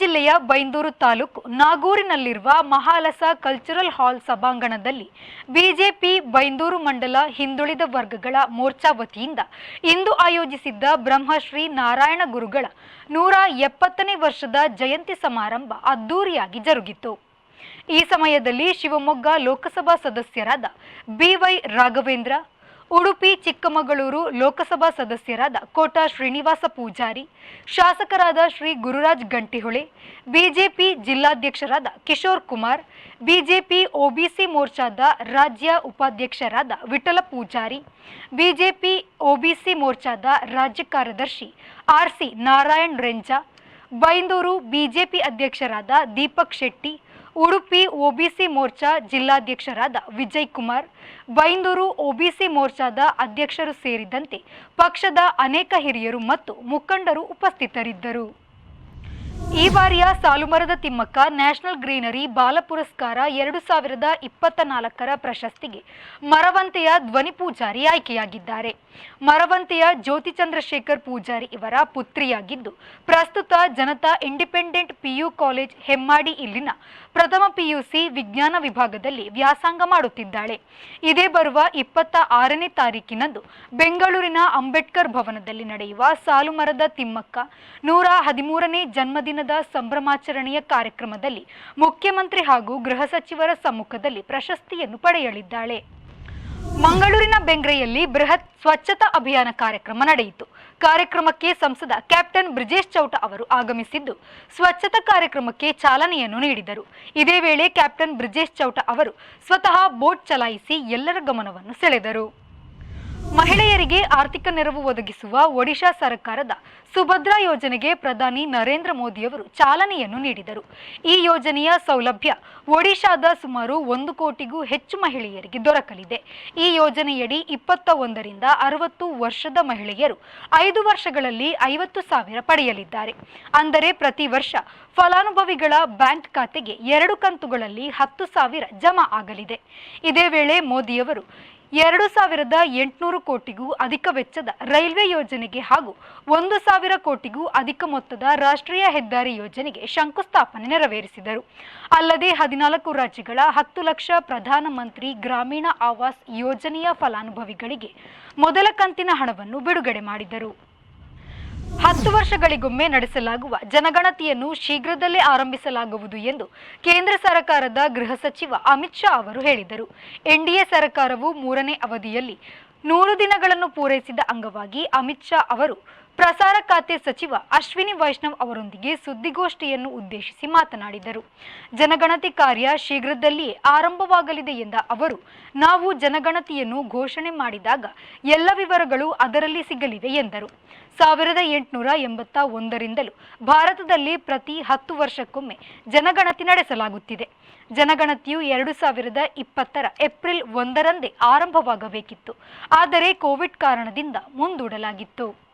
ಜಿಲ್ಲೆಯ ಬೈಂದೂರು ತಾಲೂಕು ನಾಗೂರಿನಲ್ಲಿರುವ Mahalasa cultural hall ಸಭಾಂಗಣದಲ್ಲಿ ಬಿಜೆಪಿ ಬೈಂದೂರು ಮಂಡಲ ಹಿಂದುಳಿದ ವರ್ಗಗಳ ಮೋರ್ಚಾ ವತಿಯಿಂದ ಇಂದು ಆಯೋಜಿಸಿದ್ದ ಬ್ರಹ್ಮಶ್ರೀ ನಾರಾಯಣ ಗುರುಗಳ ನೂರ ಎಪ್ಪತ್ತನೇ ವರ್ಷದ ಜಯಂತಿ ಸಮಾರಂಭ ಅದ್ದೂರಿಯಾಗಿ ಜರುಗಿತು. ಈ ಸಮಯದಲ್ಲಿ ಶಿವಮೊಗ್ಗ ಲೋಕಸಭಾ ಸದಸ್ಯರಾದ ಬಿವೈ ರಾಘವೇಂದ್ರ ಉಡುಪಿ ಚಿಕ್ಕಮಗಳೂರು ಲೋಕಸಭಾ ಸದಸ್ಯರಾದ ಕೋಟಾ ಶ್ರೀನಿವಾಸ ಪೂಜಾರಿ, ಶಾಸಕರಾದ ಶ್ರೀ ಗುರುರಾಜ್ ಗಂಟಿಹೊಳೆ, ಬಿಜೆಪಿ ಜಿಲ್ಲಾಧ್ಯಕ್ಷರಾದ ಕಿಶೋರ್ ಕುಮಾರ್, ಬಿಜೆಪಿ ಒಬಿಸಿ ಮೋರ್ಚಾದ ರಾಜ್ಯ ಉಪಾಧ್ಯಕ್ಷರಾದ ವಿಠಲ ಪೂಜಾರಿ, ಬಿಜೆಪಿ ಒಬಿಸಿ ಮೋರ್ಚಾದ ರಾಜ್ಯ ಕಾರ್ಯದರ್ಶಿ R C Narayan Renja, Byndoor BJP ಅಧ್ಯಕ್ಷರಾದ ದೀಪಕ್ ಶೆಟ್ಟಿ ಉಡುಪಿ ಒಬಿಸಿ ಮೋರ್ಚಾ ಜಿಲ್ಲಾಧ್ಯಕ್ಷರಾದ ವಿಜಯ್ ಕುಮಾರ್ ಬೈಂದೂರು ಒಬಿಸಿ ಮೋರ್ಚಾದ ಅಧ್ಯಕ್ಷರು ಸೇರಿದಂತೆ ಪಕ್ಷದ ಅನೇಕ ಹಿರಿಯರು ಮತ್ತು ಮುಖಂಡರು ಉಪಸ್ಥಿತರಿದ್ದರು. ಈ ಬಾರಿಯ ಸಾಲುಮರದ ತಿಮ್ಮಕ್ಕ ನ್ಯಾಷನಲ್ ಗ್ರೀನರಿ ಬಾಲ ಪುರಸ್ಕಾರ ಎರಡು ಸಾವಿರದ ಇಪ್ಪತ್ತ ನಾಲ್ಕರ ಪ್ರಶಸ್ತಿಗೆ ಮರವಂತೆಯ ಧ್ವನಿ ಪೂಜಾರಿ ಆಯ್ಕೆಯಾಗಿದ್ದಾರೆ. ಮರವಂತೆಯ ಜ್ಯೋತಿ ಚಂದ್ರಶೇಖರ್ ಪೂಜಾರಿ ಇವರ ಪುತ್ರಿಯಾಗಿದ್ದು, ಪ್ರಸ್ತುತ Janata independent PU college Hemmadi ಇಲ್ಲಿನ ಪ್ರಥಮ ಪಿಯುಸಿ ವಿಜ್ಞಾನ ವಿಭಾಗದಲ್ಲಿ ವ್ಯಾಸಂಗ ಮಾಡುತ್ತಿದ್ದಾಳೆ. ಇದೇ ಬರುವ ಇಪ್ಪತ್ತ ಆರನೇ ತಾರೀಕಿನಂದು ಬೆಂಗಳೂರಿನ ಅಂಬೇಡ್ಕರ್ ಭವನದಲ್ಲಿ ನಡೆಯುವ ಸಾಲುಮರದ ತಿಮ್ಮಕ್ಕ ನೂರ ಹದಿಮೂರನೇ ಜನ್ಮದಿನದ ಸಂಭ್ರಮಾಚರಣೆಯ ಕಾರ್ಯಕ್ರಮದಲ್ಲಿ ಮುಖ್ಯಮಂತ್ರಿ ಹಾಗೂ ಗೃಹ ಸಚಿವರ ಸಮ್ಮುಖದಲ್ಲಿ ಪ್ರಶಸ್ತಿಯನ್ನು ಪಡೆಯಲಿದ್ದಾಳೆ. ಮಂಗಳೂರಿನ ಬೆಂಗ್ರೆಯಲ್ಲಿ ಬೃಹತ್ ಸ್ವಚ್ಛತಾ ಅಭಿಯಾನ ಕಾರ್ಯಕ್ರಮ ನಡೆಯಿತು. ಕಾರ್ಯಕ್ರಮಕ್ಕೆ ಸಂಸದ ಕ್ಯಾಪ್ಟನ್ ಬ್ರಿಜೇಶ್ ಚೌಟ ಅವರು ಆಗಮಿಸಿದ್ದು, ಸ್ವಚ್ಛತಾ ಕಾರ್ಯಕ್ರಮಕ್ಕೆ ಚಾಲನೆಯನ್ನು ನೀಡಿದರು. ಇದೇ ವೇಳೆ ಕ್ಯಾಪ್ಟನ್ ಬ್ರಿಜೇಶ್ ಚೌಟ ಅವರು ಸ್ವತಃ ಬೋಟ್ ಚಲಾಯಿಸಿ ಎಲ್ಲರ ಗಮನವನ್ನು ಸೆಳೆದರು. ಮಹಿಳೆಯರಿಗೆ ಆರ್ಥಿಕ ನೆರವು ಒದಗಿಸುವ ಒಡಿಶಾ ಸರ್ಕಾರದ ಸುಭದ್ರಾ ಯೋಜನೆಗೆ ಪ್ರಧಾನಿ ನರೇಂದ್ರ ಮೋದಿಯವರು ಚಾಲನೆಯನ್ನು ನೀಡಿದರು. ಈ ಯೋಜನೆಯ ಸೌಲಭ್ಯ ಒಡಿಶಾದ ಸುಮಾರು ಒಂದು ಕೋಟಿಗೂ ಹೆಚ್ಚು ಮಹಿಳೆಯರಿಗೆ ದೊರಕಲಿದೆ. ಈ ಯೋಜನೆಯಡಿ ಇಪ್ಪತ್ತ ಒಂದರಿಂದ ಅರವತ್ತು ವರ್ಷದ ಮಹಿಳೆಯರು ಐದು ವರ್ಷಗಳಲ್ಲಿ ಐವತ್ತು ಸಾವಿರ ಪಡೆಯಲಿದ್ದಾರೆ. ಅಂದರೆ ಪ್ರತಿ ವರ್ಷ ಫಲಾನುಭವಿಗಳ ಬ್ಯಾಂಕ್ ಖಾತೆಗೆ ಎರಡು ಕಂತುಗಳಲ್ಲಿ ಹತ್ತು ಸಾವಿರ ಜಮಾ ಆಗಲಿದೆ. ಇದೇ ವೇಳೆ ಮೋದಿಯವರು ಎರಡು ಸಾವಿರದ ಎಂಟುನೂರು ಕೋಟಿಗೂ ಅಧಿಕ ವೆಚ್ಚದ ರೈಲ್ವೆ ಯೋಜನೆಗೆ ಹಾಗೂ ಒಂದು ಸಾವಿರ ಕೋಟಿಗೂ ಅಧಿಕ ಮೊತ್ತದ ರಾಷ್ಟ್ರೀಯ ಹೆದ್ದಾರಿ ಯೋಜನೆಗೆ ಶಂಕುಸ್ಥಾಪನೆ ನೆರವೇರಿಸಿದರು. ಅಲ್ಲದೆ ಹದಿನಾಲ್ಕು ರಾಜ್ಯಗಳ ಹತ್ತು ಲಕ್ಷ ಪ್ರಧಾನಮಂತ್ರಿ ಗ್ರಾಮೀಣ ಆವಾಸ್ ಯೋಜನೆಯ ಫಲಾನುಭವಿಗಳಿಗೆ ಮೊದಲ ಕಂತಿನ ಹಣವನ್ನು ಬಿಡುಗಡೆ ಮಾಡಿದರು. ಹತ್ತು ವರ್ಷಗಳಿಗೊಮ್ಮೆ ನಡೆಸಲಾಗುವ ಜನಗಣತಿಯನ್ನು ಶೀಘ್ರದಲ್ಲೇ ಆರಂಭಿಸಲಾಗುವುದು ಎಂದು ಕೇಂದ್ರ ಸರ್ಕಾರದ ಗೃಹ ಸಚಿವ ಅಮಿತ್ ಶಾ ಅವರು ಹೇಳಿದರು. ಎನ್ಡಿಎ ಸರ್ಕಾರವು ಮೂರನೇ ಅವಧಿಯಲ್ಲಿ ನೂರು ದಿನಗಳನ್ನು ಪೂರೈಸಿದ ಅಂಗವಾಗಿ ಅಮಿತ್ ಶಾ ಅವರು ಪ್ರಸಾರ ಖಾತೆ ಸಚಿವ ಅಶ್ವಿನಿ ವೈಷ್ಣವ್ ಅವರೊಂದಿಗೆ ಸುದ್ದಿಗೋಷ್ಠಿಯನ್ನು ಉದ್ದೇಶಿಸಿ ಮಾತನಾಡಿದರು. ಜನಗಣತಿ ಕಾರ್ಯ ಶೀಘ್ರದಲ್ಲಿಯೇ ಆರಂಭವಾಗಲಿದೆ ಎಂದ ಅವರು, ನಾವು ಜನಗಣತಿಯನ್ನು ಘೋಷಣೆ ಮಾಡಿದಾಗ ಎಲ್ಲ ವಿವರಗಳು ಅದರಲ್ಲಿ ಸಿಗಲಿವೆ ಎಂದರು. ಸಾವಿರದ ಎಂಟುನೂರ ಎಂಬತ್ತ ಒಂದರಿಂದಲೂ ಭಾರತದಲ್ಲಿ ಪ್ರತಿ ಹತ್ತು ವರ್ಷಕ್ಕೊಮ್ಮೆ ಜನಗಣತಿ ನಡೆಸಲಾಗುತ್ತಿದೆ. ಜನಗಣತಿಯು ಎರಡು ಸಾವಿರದ ಇಪ್ಪತ್ತರ ಏಪ್ರಿಲ್ ಒಂದರಂದೇ ಆರಂಭವಾಗಬೇಕಿತ್ತು. ಆದರೆ ಕೋವಿಡ್ ಕಾರಣದಿಂದ ಮುಂದೂಡಲಾಗಿತ್ತು.